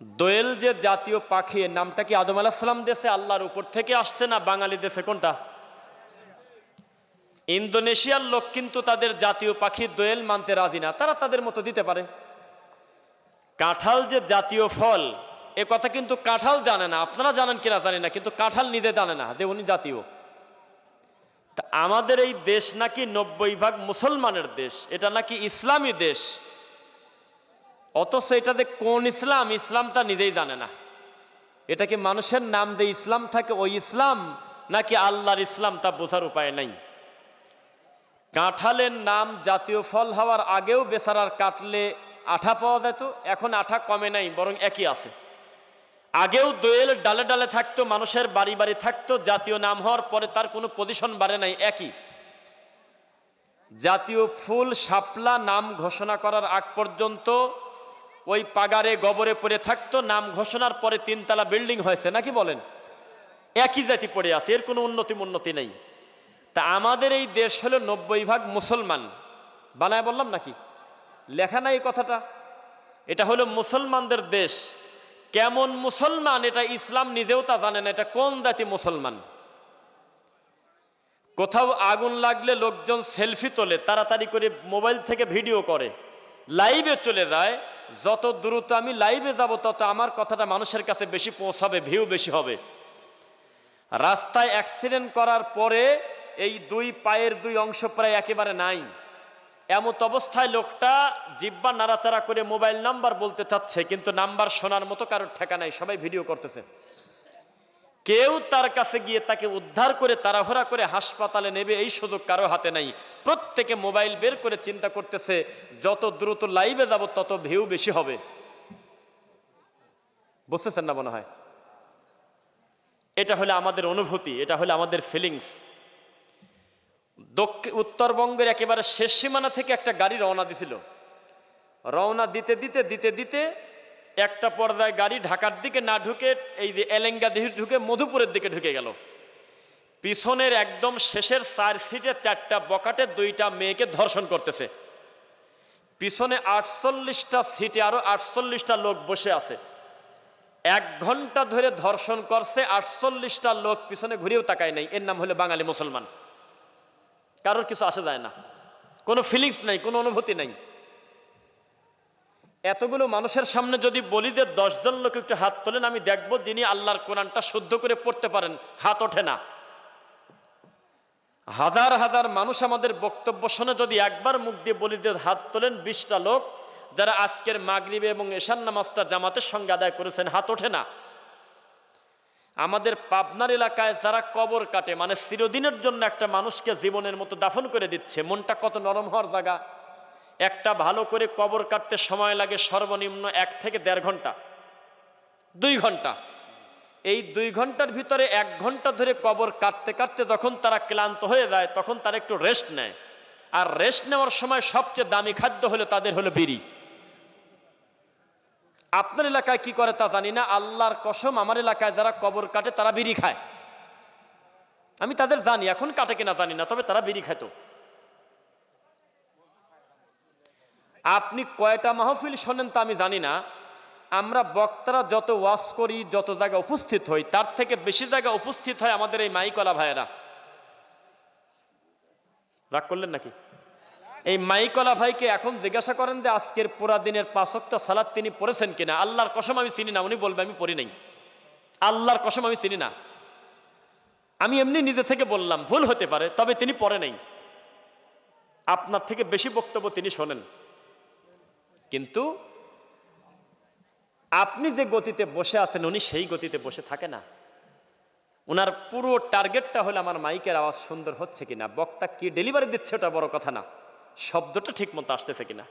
দোয়েল যে জাতীয় পাখি, এর নামটা কি আদম আলাহিসাল্লাম দেশে আল্লাহর উপর থেকে আসছে না বাঙালি দেশে? কোনটা? ইন্দোনেশিয়ার লোক কিন্তু তাদের জাতীয় পাখি দোয়েল মানতে রাজি না। তারা তাদের মতো দিতে পারে। কাঁঠাল যে জাতীয় ফল, এ কথা কিন্তু কাঁঠাল জানে না। আপনারা জানেন কিনা জানি না, কিন্তু কাঁঠাল নিজে জানে না যে উনি জাতীয়। তা আমাদের এই দেশ নাকি নব্বই ভাগ মুসলমানের দেশ, এটা নাকি ইসলামী দেশ? অথচ এটাতে কোন ইসলাম, ইসলামটা নিজেই জানে না। এটা কি মানুষের নাম যে ইসলাম থাকে ওই ইসলাম, নাকি আল্লাহর ইসলাম তা বোঝার উপায় নাই? কাঁঠালের নাম জাতীয় ফল হওয়ার আগেও বেচারার কাটলে আঠা পাওয়া যেত, এখন আঠা কমে নাই, বরং একই আছে। আগেও দোয়েল ডালে ডালে থাকতো, মানুষের বাড়ি বাড়ি থাকতো, জাতীয় নাম হওয়ার পরে তার কোনো পজিশন বাড়ে নাই, একই। জাতীয় ফুল, শাপলা নাম ঘোষণা করার আগ পর্যন্ত ওই পাগারে গবরে পড়ে থাকতো, নাম ঘোষণার পরে তিনতলা বিল্ডিং হয়েছে, নাকি বলেন? একই জাতি পড়ে আছে, এর কোনো উন্নতি উন্নতি নেই। তা আমাদের এই দেশ হলো নব্বই ভাগ মুসলমান। বানায় বললাম নাকি? লেখা নাই কথাটা। এটা হলো মুসলমানদের দেশ। কেমন মুসলমান, এটা ইসলাম নিজেও তা জানে না, এটা কোন জাতি মুসলমান? কোথাও আগুন লাগলে লোকজন সেলফি তোলে, তাড়াতাড়ি করে মোবাইল থেকে ভিডিও করে, লাইভে চলে যায় যত দ্রুত আমি লাইভে যাব, তত আমার কথাটা মানুষের কাছে বেশি পৌঁছাবে, ভিউ বেশি হবে। রাস্তায় অ্যাক্সিডেন্ট করার পরে এই দুই পায়ের দুই অংশ প্রায় একেবারে নাই। এমত অবস্থায় লোকটা জিব্বা নাড়াচাড়া করে মোবাইল নাম্বার বলতে চাচ্ছে, কিন্তু নাম্বার শোনার মতো কারোর ঠেকা নাই, সবাই ভিডিও করতেছে। কেউ তার কাছে গিয়ে তাকে উদ্ধার করে তাড়াহুড়া করে হাসপাতালে নেবে, এই সুযোগ কারও হাতে নাই। প্রত্যেকে মোবাইল বের করে চিন্তা করতেছে, যত দ্রুত লাইভে যাব, তত ভিউ বেশি হবে। বুঝতেছেন না মনে হয়? এটা হলো আমাদের অনুভূতি, এটা হলো আমাদের ফিলিংস দক্ষিণ, উত্তরবঙ্গের একেবারে শেষ সীমানা থেকে একটা গাড়ি রওনা দিছিল। রওনা দিতে দিতে দিতে দিতে একটা পর্যায়ে গাড়ি ঢাকার দিকে না ঢুকে, এই যে এলেঙ্গা দিকে ঢুকে মধুপুরের দিকে ঢুকে গেল। পিছনের একদম শেষের চার সিটে চারটা বকাটে দুইটা মেয়েকে ধর্ষণ করতেছে। পিছনে আটচল্লিশটা সিটে আরও আটচল্লিশটা লোক বসে আছে। এক ঘণ্টা ধরে ধর্ষণ করছে, আটচল্লিশটা লোক পিছনে ঘুরেও তাকায় নাই। এর নাম হলো বাঙালি মুসলমান। কারোর কিছু আসে যায় না। কোনো ফিলিংস নাই, কোনো অনুভূতি নাই। এতগুলো মানুষের সামনে যদি বলি যে দশজন লোক একটু হাত তোলেন, আমি দেখব যিনি আল্লাহর কোরআনটা শুদ্ধ করে পড়তে পারেন। হাত ওঠে না। হাজার হাজার মানুষ আমাদের বক্তব্য শুনে যদি একবার মুখ দিয়ে বলি যে হাত তোলেন বিশটা লোক, যারা আজকের মাগরিবে এবং এশান নামাজটা জামাতের সঙ্গে আদায় করেছেন, হাত ওঠে না। আমাদের পাবনার এলাকায় যারা কবর কাটে মানে চিরদিনের জন্য একটা মানুষকে জীবনের মতো দাফন করে দিচ্ছে, মনটা কত নরম হওয়ার জায়গা। একটা ভালো করে কবর কাটতে সময় লাগে সর্বনিম্ন এক থেকে দেড় ঘণ্টা। দুই ঘণ্টা। এই দুই ঘণ্টার ভিতরে এক ঘণ্টা ধরে কবর কাটতে কাটতে যখন তারা ক্লান্ত হয়ে যায়, তখন তারা একটু রেস্ট নেয়। আর রেস্ট নেওয়ার সময় সবচেয়ে দামি খাদ্য হলো তাদের হলো বিড়ি। আপনার এলাকায় কি করে তা জানি না, আল্লাহর কসম আমার এলাকায় যারা কবর কাটে তারা বিড়ি খায়। আমি তাদের জানি, এখন কাটে কিনা জানি না, তবে তারা বিড়ি খাইতো আপনি কয়টা মাহফিল শোনেন তা আমি জানি না। আমরা বক্তারা যত ওয়াজ করি, যত জায়গায় উপস্থিত হই, তার থেকে বেশি জায়গায় উপস্থিত হয় আমাদের এই মাইকলা ভাইয়েরা। রাগ করলেন নাকি? এই মাইকলা ভাইকে এখন জিজ্ঞাসা করেন যে আজকের পুরা দিনের পাঁচক্ত সালাদ তিনি পড়েছেন কিনা? আল্লাহর কসম আমি চিনি না, উনি বলবে, আমি পড়ি নাই। আল্লাহর কসম আমি চিনি না। আমি এমনি নিজে থেকে বললাম, ভুল হতে পারে, তবে তিনি পড়ে নাই। আপনার থেকে বেশি বক্তব্য তিনি শোনেন। কিন্তু আপনি যে গতিতে বসে আছেন, উনি সেই গতিতে বসে থাকে না। ওনার পুরো টার্গেটটা হলো, আমার মাইকের আওয়াজ সুন্দর হচ্ছে কিনা? বক্তা কি ডেলিভারি দিচ্ছে ওটা বড় কথা না। শব্দটা ঠিক মতো আসতেছে কিনা?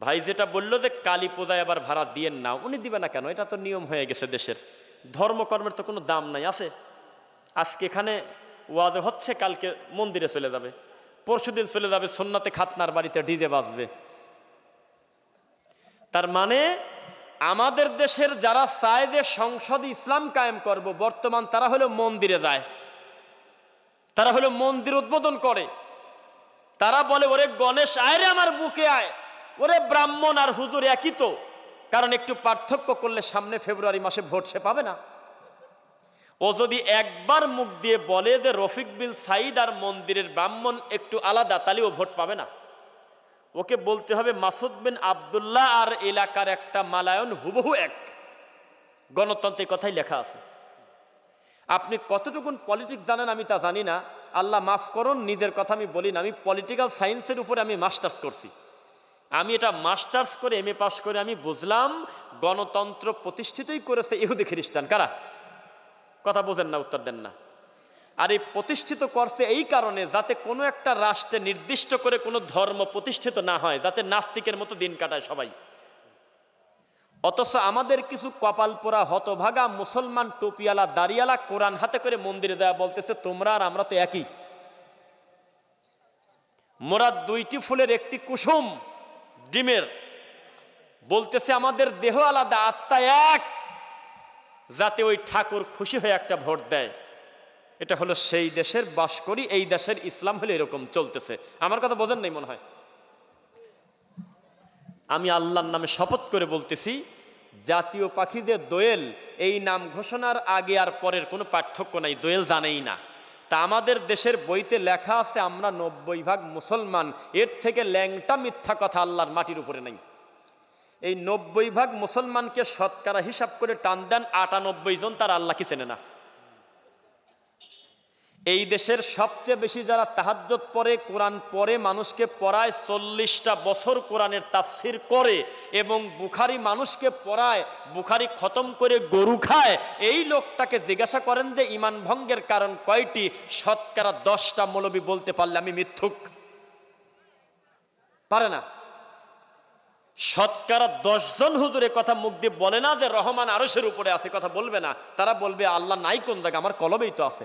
ভাই যেটা বলল যে, কালী পূজায় আবার ভাড়া দিয়েন না উনি দিবে না কেন? এটা তো নিয়ম হয়ে গেছে দেশের। ধর্মকর্মের তো কোনো দাম নাই, আছে? আজকে এখানে ওয়াজ হচ্ছে, কালকে মন্দিরে চলে যাবে। পরশুদিন চলে যাবে, সোননাথে খাতনার বাড়িতে ডিজে বাজবে। তার মানে আমাদের দেশের যারা চায় যে সংসদ ইসলাম কায়েম করব, বর্তমান তারা হলো মন্দিরে যায়। তারা হলো মন্দির উদ্বোধন করে। তারা বলে, ওরে গণেশ, আয় রে আমার বুকে আয়। ওরে ব্রাহ্মণ আর হুজুর একই তো। কারণ একটু পার্থক্য করলে সামনে ফেব্রুয়ারি মাসে ভোট সে পাবে না। ও যদি একবার মুখ দিয়ে বলে যে রফিক বিন সাইদ আর মন্দিরের ব্রাহ্মণ একটু আলাদা, তাহলে ও ভোট পাবে না। ওকে বলতে হবে, মাসুদ বিন আবদুল্লাহ আর এলাকার একটা মালায়ন হুবহু এক। গণতন্ত্রের কথাই লেখা আছে। আপনি কতটুকুন পলিটিক্স জানেন আমি তা জানি না। আল্লাহ মাফ করুন, নিজের কথা আমি বলি না। আমি পলিটিক্যাল সায়েন্সের উপরে আমি মাস্টার্স করছি। আমি এটা মাস্টার্স করে এম এ পাস করে আমি বুঝলাম, গণতন্ত্র প্রতিষ্ঠিতই করেছে ইহুদি খ্রিস্টান। কারা? কথা বোঝেন না, উত্তর দেন না। আর এই প্রতিষ্ঠিত করছে এই কারণে যাতে কোনো একটা রাষ্ট্রে নির্দিষ্ট করে কোনো ধর্ম প্রতিষ্ঠিত না হয়, যাতে নাস্তিকের মতো দিন কাটায় সবাই। অথচ আমাদের কিছু কপাল পোড়া হতভাগা, মুসলমান টুপিয়ালা দাঁড়িয়ালা কোরআন হাতে করে মন্দিরে দেওয়া বলতেছে, তোমরা আর আমরা তো একই। মোরা দুইটি ফুলের একটি কুসুম, ডিমের। বলতেছে, আমাদের দেহ আলাদা, আত্মা এক। যাতে ওই ঠাকুর খুশি হয়ে একটা ভোট দেয়। এটা হলো সেই দেশের বাস করি, এই দেশের ইসলাম হলে এরকম চলতেছে। আমার কথা বোঝেন নাই মনে হয়? আমি আল্লাহর নামে শপথ করে বলতেছি, জাতীয় পাখি যে দোয়েল, এই নাম ঘোষণার আগে আর পরের কোনো পার্থক্য নাই, দোয়েল জানেই না। তা আমাদের দেশের বইতে লেখা আছে, আমরা নব্বই ভাগ মুসলমান, এর থেকে ল্যাংটা মিথ্যা কথা আল্লাহর মাটির উপরে নাই। এই নব্বই ভাগ মুসলমানকে শতকরা হিসাব করে টান দেন, আটানব্বই জন তার আল্লাহকে চেনে না। এই দেশের সবচেয়ে বেশি যারা তাহাজ্জত পড়ে, কোরআন পরে মানুষকে পড়ায় চল্লিশটা বছর কোরআনের তাফসির করে এবং বুখারি মানুষকে পড়ায়, বুখারি খতম করে গরু খায়, এই লোকটাকে জিজ্ঞাসা করেন যে, ইমান ভঙ্গের কারণ কয়টি? শতকরা দশটা মৌলবি বলতে পারলে আমি মিথ্যুক। পারে না। শতকরা দশজন হুজুরে কথা মুখ দিয়ে বলে না যে রহমান আরসের উপরে আছে, কথা বলবে না। তারা বলবে, আল্লাহ নাই কোন জায়গা আমার কলবেই তো আছে।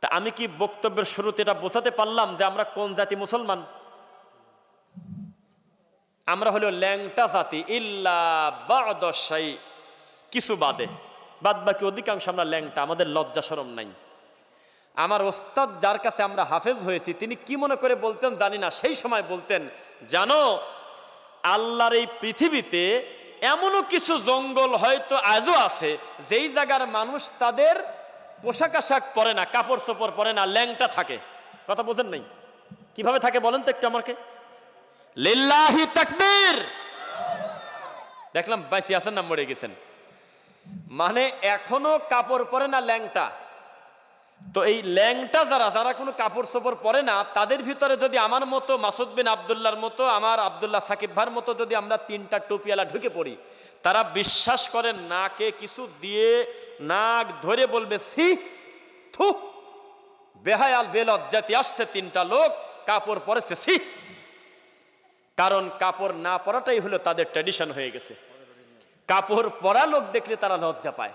তা আমি কি বক্তব্যের শুরুতে এটা বোঝাতে পারলাম যে আমরা কোন জাতি মুসলমান? আমরা হলো ল্যাংটা জাতি, ইল্লা কিছু বাদে। বাদ বাকি অধিকাংশ আমরা ল্যাংটা, আমাদের লজ্জা সরম নাই। আমার ওস্তাদ যার কাছে আমরা হাফেজ হয়েছি, তিনি কি মনে করে বলতেন জানি না, সেই সময় বলতেন, জানো, আল্লাহর এই পৃথিবীতে এমনও কিছু জঙ্গল হয়তো আজও আছে, যেই জায়গার মানুষ তাদের পোশাক আশাক পরে না, কাপড় চোপড় পরে না, ল্যাংটা থাকে। কথা বোঝেন নাই? কীভাবে থাকে বলেন তো একটু আমাকে। লিল্লাহি তাকবীর! দেখলাম বাইসি আছেন না মরে গেছেন। মানে এখনও কাপড় পরে না, ল্যাংটা? তো এই ল্যাংটা যারা যারা কোনো কাপড় চোপড় পরে না, তাদের ভিতরে যদি আমার মতো মাসুদ বিন আবদুল্লার মতো, আমার আবদুল্লাহ সাকিব ভার মতো যদি আমরা তিনটা টুপিয়ালা ঢুকে পড়ি, তারা বিশ্বাস করে নাকে কিছু দিয়ে নাক ধরে বলবে সি থু, বেহায়াল, বেলজ্জাতি আসছে তিনটা লোক, কাপড় পরেছে সি কারণ কাপড় না পরাটাই হলো তাদের ট্র্যাডিশন হয়ে গেছে। কাপড় পরা লোক দেখলে তারা লজ্জা পায়।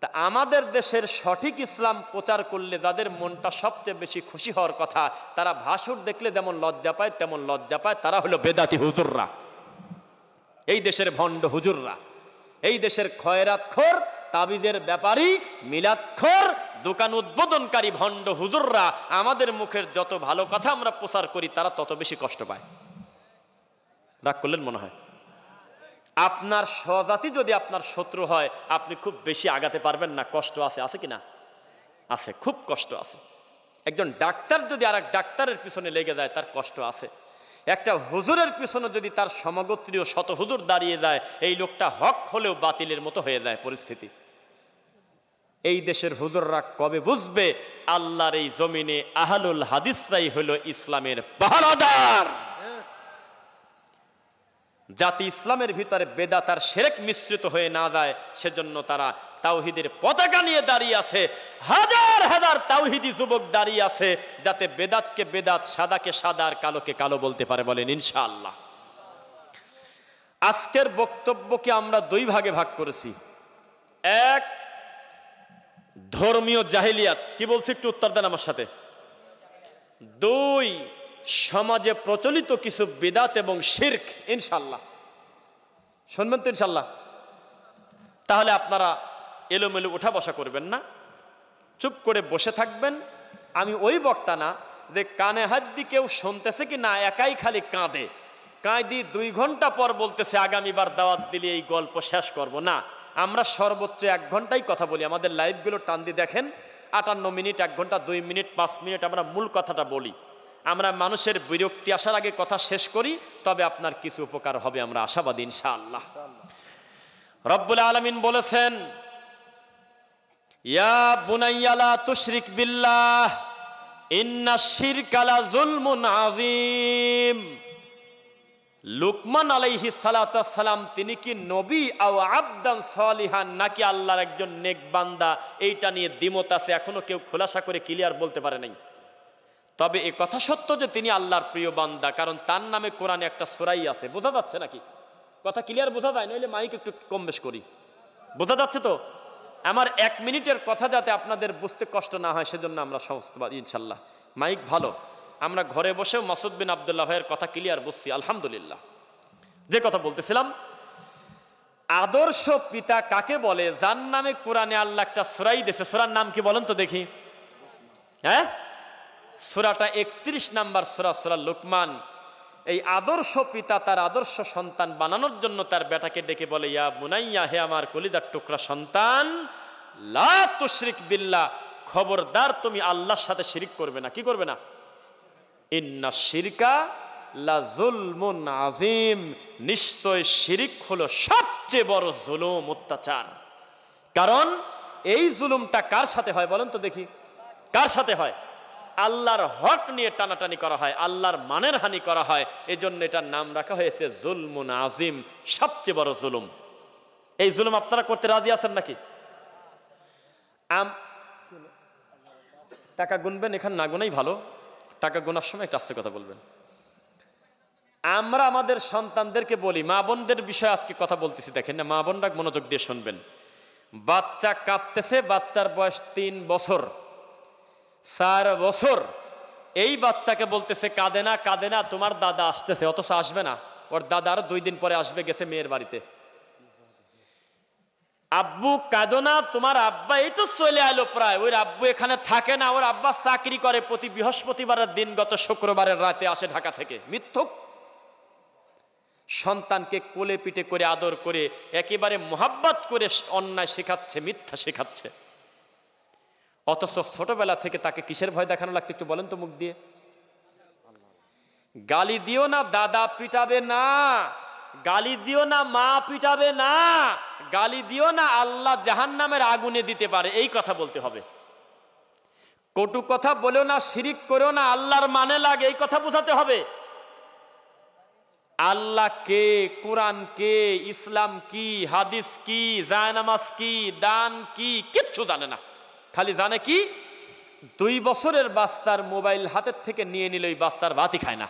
তা আমাদের দেশের সঠিক ইসলাম প্রচার করলে যাদের মনটা সবচেয়ে বেশি খুশি হওয়ার কথা, তারা ভাসুর দেখলে যেমন লজ্জা পায়, তেমন লজ্জা পায়। তারা হলো বেদাতি হুজুররা। এই দেশের ভণ্ড হুজুররা। এই দেশের খয়রাতখোর তাবিজের ব্যাপারী মিলাদখোর দোকান উদ্বোধনকারী ভণ্ড হুজুররা, আমাদের মুখের যত ভালো কথা আমরা প্রচার করি, তারা তত বেশি কষ্ট পায়। রাগ করলেন মনে হয়? আপনার স্বজাতি যদি আপনার শত্রু হয়, আপনি খুব বেশি আগাতে পারবেন না। কষ্ট আছে আছে কি না আছে, খুব কষ্ট আছে। একজন ডাক্তার যদি আর ডাক্তারের পিছনে লেগে যায়, তার কষ্ট আছে। একটা হুজুরের পিছনে যদি তার সমগোত্রীয় শত হুজুর দাঁড়িয়ে যায়, এই লোকটা হক হলেও বাতিলের মতো হয়ে যায় পরিস্থিতি। এই দেশের হুজুররা কবে বুঝবে? আল্লাহর এই জমিনে আহালুল হাদিসরাই হলো ইসলামের পাহারাদার। জাতি ইসলামের ভিতরে বেদাতার সেরেক মিশ্রিত হয়ে না যায়, সেজন্য তারা তাওহিদের পতাকা নিয়ে দাঁড়িয়ে আছে। হাজার হাজার তাওহিদি যুবক দাঁড়িয়ে আছে যাতে বেদাতকে বেদাত, সাদাকে সাদা আর কালোকে কালো বলতে পারে বলেন ইনশাআল্লাহ। আজকের বক্তব্যকে আমরা দুই ভাগে ভাগ করেছি। এক, ধর্মীয় জাহিলিয়াত। কি বলছি একটু উত্তর দেন আমার সাথে। দুই সমাজে প্রচলিত কিছু বিদাত এবং শির্ক ইনশাল্লাহ শুনবেন তো ইনশাল্লাহ তাহলে আপনারা এলোমেলো উঠা বসা করবেন না। চুপ করে বসে থাকবেন। আমি ওই বক্তা না যে কানে হাত দিয়ে কেউ শুনতেছে কি না, একাই খালি কাঁদে। কাঁদি দুই ঘণ্টা পর বলতেছে, আগামীবার দাওয়াত দিলে এই গল্প শেষ করব। না, আমরা সর্বোচ্চ এক ঘন্টাই কথা বলি। আমাদের লাইভগুলো টান দিয়ে দেখেন, আটান্ন মিনিট, এক ঘণ্টা, দুই মিনিট, পাঁচ মিনিট আমরা মূল কথাটা বলি। আমরা মানুষের বিরক্তি আসার আগে কথা শেষ করি, তবে আপনার কিছু উপকার হবে, আমরা আশাবাদী, ইনশাআল্লাহ। রব্বুল আলমিন বলেছেন, ইয়া বুনাইয়ালা তুশরিক বিল্লাহ, ইন্না শিরকালা জুলমুন আযীম। লুকমান আলাইহি সালাম তিনি কি নবী আও আবদান সলিহান নাকি আল্লাহর একজন নেক বান্দা? এইটা নিয়ে দ্বিমত আছে, এখনও কেউ খোলাসা করে ক্লিয়ার বলতে পারে নাই। তবে এ কথা সত্য যে তিনি আল্লাহর প্রিয় বান্দা, কারণ তার নামে কোরআনে একটা সোরাই আছে। বোঝা যাচ্ছে নাকি? কথা ক্লিয়ার বোঝা যায়, নইলে মাইক একটু কম বেশ করি। বোঝা যাচ্ছে তো? আমার এক মিনিটের কথা যাতে আপনাদের বুঝতে কষ্ট না হয়, সেজন্য আমরা সমস্ত ইনশাল্লাহ। মাইক ভালো। আমরা ঘরে বসেও মাসুদ বিন আবদুল্লাহ ভাইয়ের কথা ক্লিয়ার বুঝছি, আলহামদুলিল্লাহ। যে কথা বলতেছিলাম, আদর্শ পিতা কাকে বলে? যার নামে কোরআনে আল্লাহ একটা সুরাই দিয়েছে। সোরার নাম কি বলেন তো দেখি। হ্যাঁ? সুরাটা একত্রিশ নাম্বার সুরা সুরা লুকমান। এই আদর্শ পিতা তার আদর্শ সন্তান বানানোর জন্য তার বেটাকে ডেকে বলে, ইয়া বুনাইয়া, হে আমার কলিদার টুকরা সন্তান, লা তুশরিক বিল্লাহ, খবরদার তুমি আল্লাহর সাথে শিরিক করবে না। কি করবে না? ইন্না শিরকা লা জুলমুন আজিম নিশ্চয় শিরিক হলো সবচেয়ে বড় জুলুম, অত্যাচার। কারণ এই জুলুমটা কার সাথে হয় বলেন তো দেখি? কার সাথে হয়? আল্লাহর হক নিয়ে টানাটানি করা হয়, আল্লাহর মানের হানি করা হয়। এজন্য এটার নাম রাখা হয়েছে জুলমুন আজিম সবচেয়ে বড় জুলুম। এই জুলুম আপনারা করতে রাজি আছেন নাকি? আম, টাকা গুনবেন, এখানে না গুনাই ভালো। টাকা গোনার সময় একটা আস্তে কথা বলবেন। আমরা আমাদের সন্তানদেরকে বলি, মা বোনদের বিষয়ে আজকে কথা বলতেছি, দেখেন না, মা বোনরা মনোযোগ দিয়ে শুনবেন। বাচ্চা কাঁদতেছে, বাচ্চার বয়স তিন বছর। চার বছর। এই বাচ্চাকে বলতেছে, কাঁদে না কাঁদে না, তোমার দাদা আসতেছে। অথচ আসবে না। ওর দাদা আরও দুই দিন পরে আসবে, গেছে মেয়ের বাড়িতে। আব্বু, কাঁদো না, তোমার আব্বা এই তো চলে আলো প্রায়। ওই আব্বু এখানে থাকে না, ওর আব্বা চাকরি করে প্রতি বৃহস্পতিবারের দিন, গত শুক্রবারের রাতে আসে ঢাকা থেকে। মিথ্যুক? সন্তানকে কোলে পিঠে করে আদর করে একেবারে মোহাব্বত করে অন্যায় শেখাচ্ছে, মিথ্যা শেখাচ্ছে। অথচ ছোটবেলা থেকে তাকে কিসের ভয় দেখানো লাগতো একটু বলেন তো মুখ দিয়ে? গালি দিও না, দাদা পিটাবে না। গালি দিও না, মা পিটাবে না। গালি দিও না, আল্লাহ জাহান নামের আগুনে দিতে পারে, এই কথা বলতে হবে। কটু কথা বলেও না, শিরিক করেও না, আল্লাহর মানে লাগে, এই কথা বোঝাতে হবে। আল্লাহ কে, কোরআন কে, ইসলাম কি, হাদিস কি, জায়নামাজ কি, দান কি, কিচ্ছু জানে না। খালি জানে কি? দুই বছরের বাচ্চার মোবাইল হাতের থেকে নিয়ে নিলে ওই বাচ্চার বাতি খায় না।